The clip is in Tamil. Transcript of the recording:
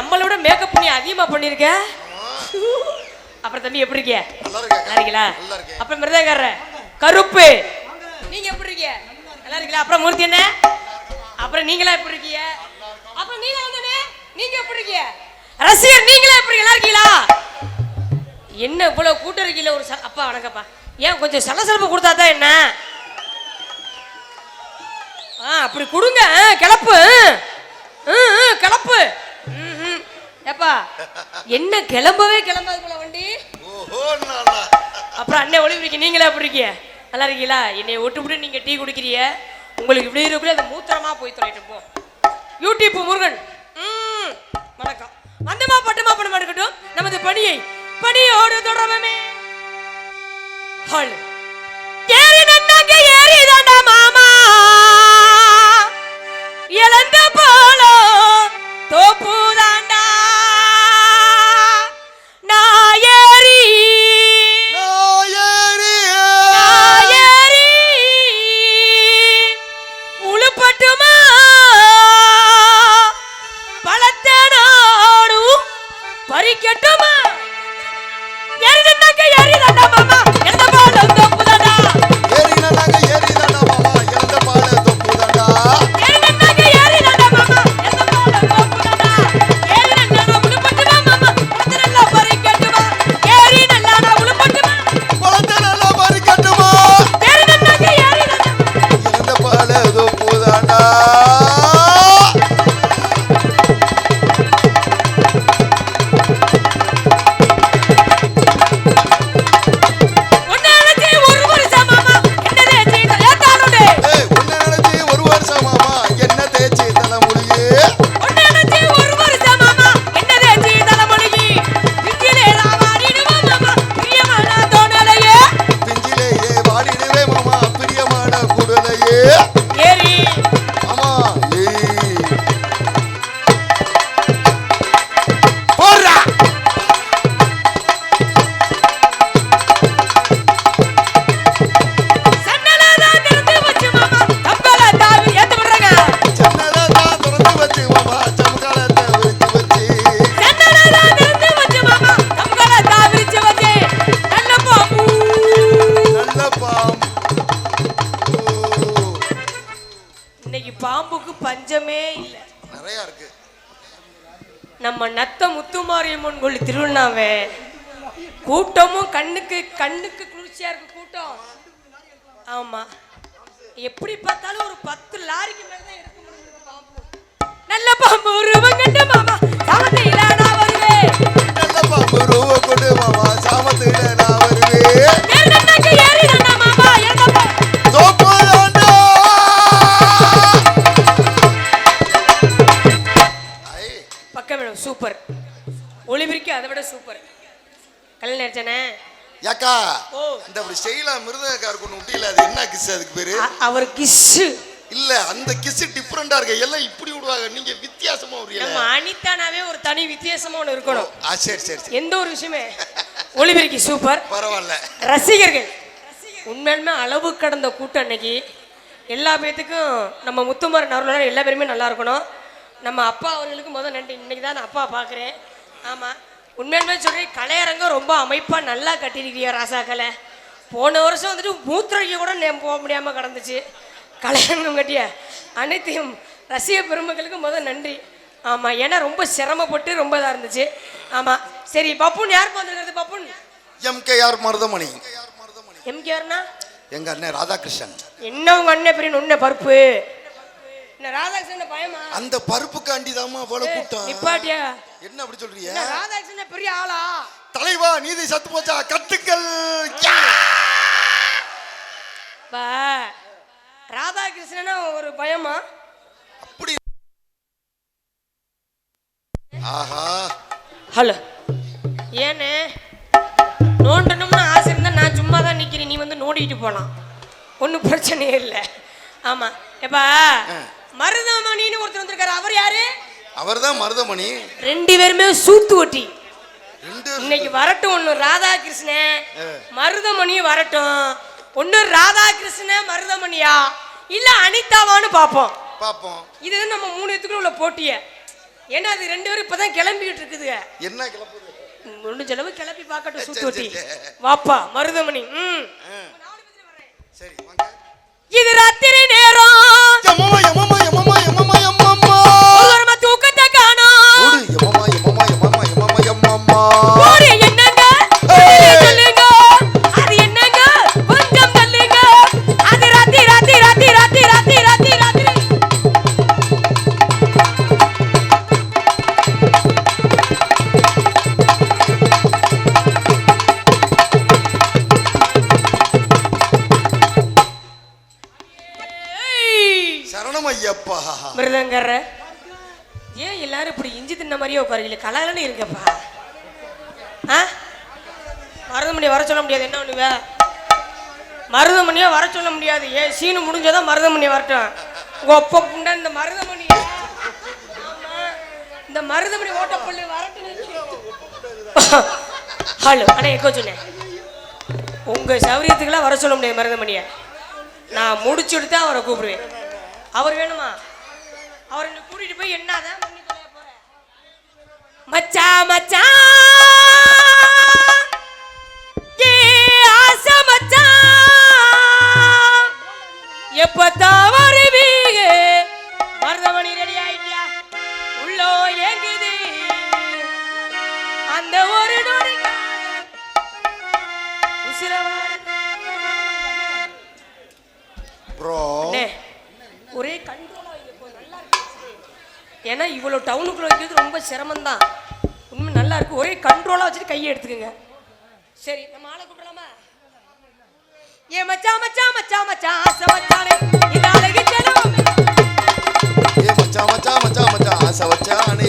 மேக்கப் பண்ணி அதிகமா பண்ணிருக்க? அப்புறம் தம்பி எப்படி இருக்கிய? நல்லா இருக்கீங்களா. அப்புறம் மிருதகார கருப்பு. நீங்க எப்படி இருக்கீங்க நல்லா இருக்கீங்களா? அப்புறம் மூர்த்தி என்ன? அப்புறம் நீங்களா எப்படி இருக்கீங்க அப்புறம் நீங்க என்னண்ணே நீங்க எப்படி இருக்கீங்க ரசிகர் நீங்களா எப்படி நல்லா இருக்கீங்களா? என்ன இவ்வளவு கூட்டம் இருக்கீங்களா ஒரு அப்பா வணக்கம்ப்பா. ஏன் கொஞ்சம் சலசலப்பு கொடுத்தா தான் என்ன? ஆ அப்படி கொடுங்க கிளப்பு கிளப்பு. ஏப்பா என்ன கிளம்பவே கிளம்பாது போல வண்டி. அப்புறம் அண்ணன் ஒளிபிடிக்க நீங்களே எப்படி இருக்கீங்க. நல்லா இருக்கீங்களா? என்னை விட்டுவிட்டு நீங்க டீ குடிக்கிறீங்க. உங்களுக்கு இப்படி இருக்கக்குள்ள அந்த மூத்திரமா போய் தொலைட்டு போ. யூடியூப் முருகன். ம், வணக்கம். வந்தமா பட்டமா பணமா இருக்கட்டும். நமது பணியை பணியோடு தொடரவே ஹால். ஏறி நன்னாங்க ஏறி தாண்டா மாமா. நம்ம நத்த முத்துமாரியம்மன் கோயில் திருவிழாவே கூட்டமும் கண்ணுக்கு கண்ணுக்கு குளிர்ச்சியா இருக்கு கூட்டம். ஆமா. எப்படி பார்த்தாலும் ஒரு பத்து லாரிக்கு மேல தான் எடுக்க முடியுது பாம்பு. நல்ல பாம்பு உருவங்கண்டு மாமா சாமத்தையில நான் வருவேன். நல்ல பாம்பு உருவம் கொண்டு மாமா சாமத்துல நான் சூப்பர். கல்யாணம் ஆயிடுச்சானே ஏக்கா. இந்த அப்படி ஸ்டைலா மிருதக்கார் கொண்டு விட்டியில அது என்ன கிஸ் அதுக்கு பேரு? அவர் கிஸ்ஸு இல்ல அந்த கிஸ் டிஃபரெண்டா இருக்கு. எல்லாம் இப்படி விடுவாங்க. நீங்க வித்தியாசமா நம்ம விடுறீங்க அனிதானாவே ஒரு தனி வித்தியாசமா ஒன்று இருக்கணும். ஆ சரி சரி எந்த ஒரு விஷயமே. ஒளிபெருக்கி சூப்பர். பரவாயில்ல. ரசிகர்கள். உண்மையாலுமே அளவு கடந்த கூட்டம் அன்னைக்கு. எல்லா பேத்துக்கும் நம்ம முத்துமார் நவர்களோட எல்லா பேருமே நல்லா இருக்கணும். நம்ம அப்பா அவர்களுக்கு முதல் நன்றி. இன்னைக்கு தான் நான் அப்பா பார்க்குறேன். ஆமாம் உண்மையாலுமே சொல்கிறேன் கலையரங்கம் ரொம்ப அமைப்பாக நல்லா கட்டியிருக்கிறியா ராசா கலை போன வருஷம் வந்துட்டு மூத்திரைக்கு கூட நே போக முடியாமல் கிடந்துச்சு. கலையரங்கம் கட்டிய அனைத்தையும் ரசிக பெருமக்களுக்கு முதல் நன்றி. ஆமாம் ஏன்னா ரொம்ப சிரமப்பட்டு ரொம்ப இதாக இருந்துச்சு. ஆமாம் சரி பப்புன் யாருக்கு வந்திருக்கிறது பப்புன்? எம்கேஆர் மருதமணி. எம்கேஆர்னா? எங்க அண்ணன் ராதாகிருஷ்ணன். என்ன உங்க அண்ணன் பெரிய நுண்ண பருப்பு? ராதாகிருஷ்ணன் பயமா? அந்த பருப்புக்காண்டி தாமா அவ்வளவு கூட்டம். நிப்பாட்டியா? என்ன அப்படி சொல்றீங்க? ராதாகிருஷ்ணன் பெரிய ஆளா? தலைவா நீதி சத்து போச்சா? கத்துக்கள். ராதாகிருஷ்ணனா ஒரு பயமா? அப்படி. ஆஹா. ஹலோ. ஏன்னு நோண்டணும்னு ஆசை இருந்தா நான் சும்மா தான் நிக்கிறேன். நீ வந்து நோண்டிட்டு போலாம். ஒன்றும் பிரச்சனையே இல்லை. ஆமா. எப்பா மருதமணின்னு ஒருத்தர் வந்திருக்காரு. அவர் யாரு? அவர்தான் மருதமணி. ரெண்டு பேருமே சூத்து ஒட்டி. ரெண்டு இன்னைக்கு வரட்டும் ஒன்று ராதாகிருஷ்ணன் மருதமணியும் வரட்டும். ஒன்று ராதாகிருஷ்ணன் மருதமணியா? இல்ல அனிதாவான்னு பார்ப்போம் பாப்போம். இதுதான் நம்ம மூணு இதுக்குள்ள உள்ள போட்டிய. ஏன்னா அது ரெண்டு பேரும் இப்பதான் கிளம்பிக்கிட்டு இருக்குதுங்க. என்ன கிளப்புது? முடிஞ்ச அளவு கிளப்பி பார்க்கட்டும் சரி, சரி. வாப்பா மருதமணி. ம். சரி இது ராத்திரி நேரம். சரணம் ஐயப்பா. மிருதங்கர ஏன் எல்லாரும் இப்படி இஞ்சி தின்ன மாதிரியே உட்காருங்களே கலாலன்னு இருக்கப்பா ஆ? மருதமணி வர சொல்ல முடியாது. என்ன பண்ணுவ? மருதமணியை வர சொல்ல முடியாது. ஏன் சீனு முடிஞ்சதான் மருதமணி வரட்டும். உங்க ஒப்ப புண்டை இந்த மருதமணி இந்த மருதமணி ஓட்டப்பள்ளி வரட்டும் ஹலோ அண்ணா எக்கோ சொன்னேன் உங்க சௌரியத்துக்கெல்லாம் வர சொல்ல முடியாது மருதமணியை. நான் முடிச்சுட்டு தான் அவரை கூப்பிடுவேன். அவர் வேணுமா? அவர் கூட்டிட்டு போய் என்னதான் மச்சா தொலைய மச்சான்! ஏன்னா இவ்வளோ டவுனுக்குள்ளே வைக்கிறது ரொம்ப சிரமந்தான் உண்மை நல்லா இருக்கு. ஒரே கண்ட்ரோலாக வச்சுட்டு கையை எடுத்துக்கோங்க. சரி நம்ம ஆளை கூப்பிடலாமா? ஏ மச்சான் மச்சான் மச்சா மச்சான் ஆசை மச்சானே இந்த அழகு செலவு ஏ மச்சான் மச்சான் மச்சான் மச்சா ஆசை வச்சானே.